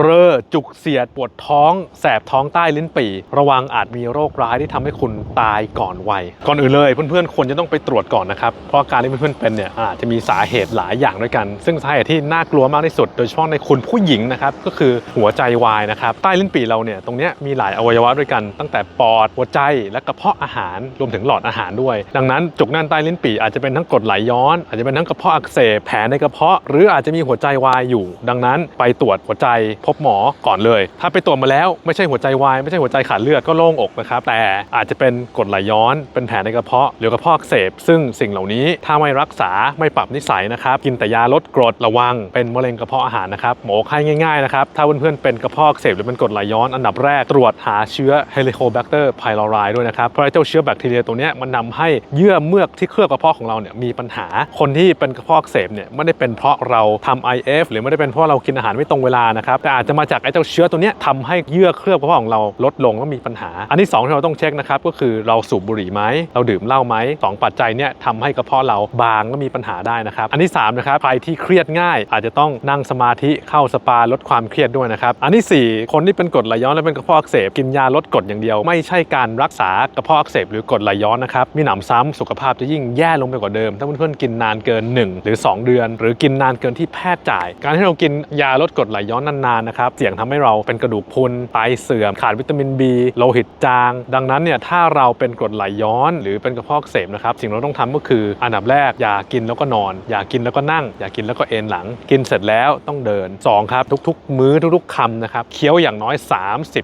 เร่อจุกเสียดปวดท้อง แสบท้องใต้ลิ้นปี่ระวังอาจมีโรคร้ายที่ทำให้คุณตายก่อนวัยก่อนอื่นเลยเพื่อนๆควรจะต้องไปตรวจก่อนนะครับเพราะการที่เพื่อนๆเป็นเนี่ยอาจจะมีสาเหตุหลายอย่างด้วยกัน ซึ่งสาเหตุที่น่ากลัวมากที่สุด โดยเฉพาะในคุณผู้หญิงนะครับก็คือหัวใจวายนะครับใต้ลิ้นปี่เราเนี่ยตรงเนี้ยมีหลายอวัยวะด้วยกัน ตั้งแต่ปอดหัวใจและกระเพาะอาหารรวมถึงหลอดอาหารด้วย ดังนั้นจุกแน่นใต้ลิ้นปี่อาจจะเป็นทั้งกรดไหลย้อน อาจจะเป็นทั้งกระเพาะอักเสบแผลในกระเพาะ หรืออาจจะมีหัวใจวายอยู่ ดังนั้นไปตรวจหัวใจพบหมอก่อนเลย ถ้าไปตรวจมาแล้วไม่ใช่หัวใจวายไม่ใช่หัวใจขาดเลือดก็โล่งอกนะครับแต่อาจจะเป็นกรดไหลย้อนเป็นแผลในกระเพาะหรือกระเพาะอักเสบซึ่งสิ่งเหล่านี้ถ้าไม่รักษาไม่ปรับนิสัยนะครับกินแต่ยาลดกรดระวัง เป็นมะเร็งกระเพาะอาหารนะครับหมอให้ง่ายๆนะครับถ้าเพื่อนๆเป็นกระเพาะอักเสบหรือเป็นกรดไหลย้อนอันดับแรกตรวจหาเชื้อ Helicobacter pylori ด้วยนะครับเพราะไอเจ้าเชื้อแบคทีเรียตัวนี้มันนำให้เยื่อเมือกที่เคลือบกระเพาะของเราเนี่ยมีปัญหาคนที่เป็นกระเพาะอักเสบเนี่ยไม่ได้เป็นเพราะเราทำ IF หรือไม่ได้เป็นเพราะเรากินอาหารไม่ตรงเวลานะครับแต่อาจจะมาจากไอ้เจ้าเชื้อตัวเนี้ยทำให้เยื่อเคลือบกระเพาะของเราลดลงแล้วมีปัญหา อันที่สองที่เราต้องเช็คนะครับก็คือเราสูบบุหรี่ไหมเราดื่มเหล้าไหมสองปัจจัยเนี่ยทำให้กระเพาะเราบางและมีปัญหาได้นะครับ อันที่สามนะครับใครที่เครียดง่าย อาจจะต้องนั่งสมาธิเข้าสปาลดความเครียดด้วยนะครับอันที่สี่คนที่เป็นกรดไหลย้อนและเป็นกระเพาะอักเสบกินยาลดกรดอย่างเดียว ไม่ใช่การรักษากระเพาะอักเสบหรือกรดไหลย้อนนะครับมีหนำซ้ำสุขภาพจะยิ่งแย่ลงไปกว่าเดิม ถ้าเพื่อนๆกินนานเกิน 1 หรือ 2 เดือน หรือกินนานเกินที่แพทย์จ่าย การที่เรากินยาลดกรดไหลย้อนนานๆนะครับสี่ยงทำให้เราเป็นกระดูกพุนไตเสื่อมขาดวิตามิน B โลหิตจาง ดังนั้นเนี่ยถ้าเราเป็นกรดไหลย้อน หรือเป็นกระเพาะอักเสบนะครับสิ่งที่เราต้องทำก็คืออันดับแรกอย่ากินแล้วก็นอน อย่ากินแล้วก็นั่ง อย่ากินแล้วก็เอนหลัง กินเสร็จแล้วต้องเดินสองครับ ทุกๆ มื้อทุกๆคำนะครับเคี้ยวอย่างน้อย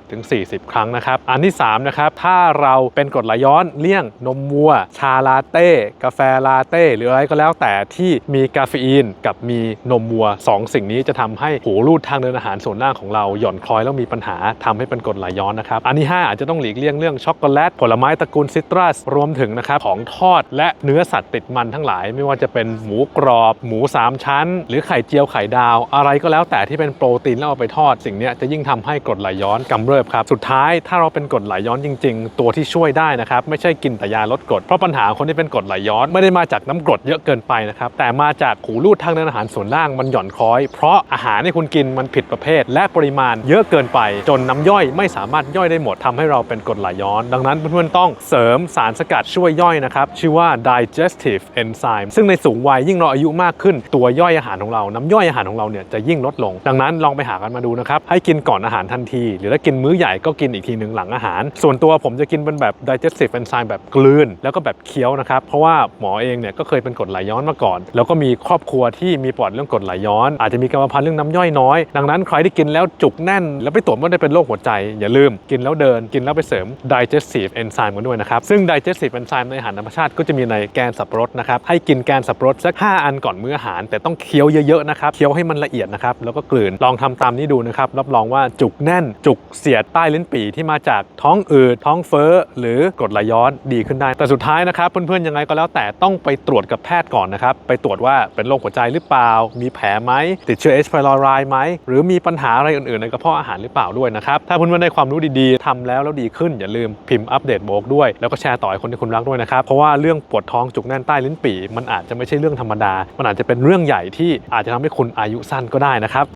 30-40 ครั้งนะครับอันที่สามนะครับถ้าเราเป็นกรดไหลย้อนเลี่ยงนมวัว ชาลาเต้กาแฟลาเต้หรืออะไรก็แล้วแต่ที่มีกาเฟอีนกับมีนมวัวสองสิ่งนี้จะทำให้หูรูดทางเดินอาหารส่วนล่างของเราหย่อนคล้อยแล้วมีปัญหาทำให้เป็นกรดไหลย้อนนะครับอันที่ห้าอาจจะต้องหลีกเลี่ยงเรื่องช็อกโกแลตผลไม้ตระกูลซิตรัสรวมถึงนะครับของทอดและเนื้อสัตว์ติดมันทั้งหลาย ไม่ว่าจะเป็นหมูกรอบ หมูสามชั้น หรือไข่เจียวไข่ดาว อะไรก็แล้วแต่ที่เป็นโปรตีนแล้วเอาไปทอด สิ่งนี้จะยิ่งทำให้กรดไหลย้อนกำเริบครับสุดท้ายถ้าเราเป็นกรดไหลย้อนจริง ๆ ตัวที่ช่วยได้นะครับไม่ใช่กินแต่ยาลดกรดเพราะปัญหาคนที่เป็นกรดไหลย้อนไม่ได้มาจากน้ำกรดเยอะเกินไปนะครับแต่มาจากหูรูดทางเดินอาหารส่วนล่างมันหย่อนคล้อย เพราะอาหารที่คุณกินมันผิดประเภทและปริมาณเยอะเกินไป จนน้ำย่อยไม่สามารถย่อยได้หมดทำให้เราเป็นกรดไหลย้อน ดังนั้นเพื่อนๆต้องเสริมสารสกัดช่วยย่อยนะครับ ชื่อว่า digestive enzyme ซึ่งในสูงวัยยิ่งเราอายุมากขึ้น ตัวย่อยอาหารของเรา น้ำย่อยอาหารของเราเนี่ยจะยิ่งลดลง ดังนั้นลองไปหากันมาดูนะครับ ให้กินก่อนอาหารทันที หรือถ้ากินมื้อใหญ่ก็กินอีกทีหนึ่งหลังอาหาร ส่วนตัวผมจะกินเป็นแบบ digestive enzyme แบบกลืน แล้วก็แบบเคี้ยวนะครับ เพราะว่าหมอเองเนี่ยก็เคยเป็นกรดไหลย้อนมาก่อน แล้วก็มีครอบครัวที่มีปอดเรื่องกรดไหลย้อน อาจจะมีกรรมพันธุ์เรื่องน้ำย่อยน้อย ดังนั้นใครที่กินแล้วจุกแน่น แล้วไปตรวจว่าได้เป็นโรคหัวใจ อย่าลืมกินแล้วเดินกินแล้วไปเสริม digestive enzyme กันด้วยนะครับ ซึ่ง digestive enzyme ในอาหารธรรมชาติก็จะมีในแกนสับปะรดนะครับให้กินแกนสับปะรดสัก 5 อันก่อนมื้ออาหาร แต่ต้องเคี้ยวเยอะๆนะครับเคี้ยวให้มันละเอียดนะครับแล้วก็กลืนลองทำตามนี้ดูนะครับรับรองว่าจุกแน่น จุกเสียดใต้ลิ้นปี่ที่มาจากท้องอืดท้องเฟ้อหรือกรดไหลย้อนดีขึ้นได้ แต่สุดท้ายนะครับเพื่อนๆยังไงก็แล้วแต่ต้องไปตรวจกับแพทย์ก่อนนะครับไปตรวจว่าเป็นโรคหัวใจหรือเปล่า มีแผลไหมติดเชื้อ H. pylori ไหมหรือมีปัญหาอะไรอื่นๆในกระเพาะอาหารหรือเปล่าด้วยนะครับถ้าเพื่อนๆได้ความรู้ดีๆทำแล้วแล้วดีขึ้นอย่าลืมพิมพ์อัปเดตโบกด้วย แล้วก็แชร์ต่อให้คนที่คุณรักด้วยนะครับเพราะว่าเรื่องปวดท้องจุกแน่นใต้ลิ้นปี่มันอาจจะไม่ใช่เรื่องธรรมดา มันอาจจะเป็นเรื่องใหญ่ที่อาจจะทำให้คุณอายุสั้นก็ได้นะครับ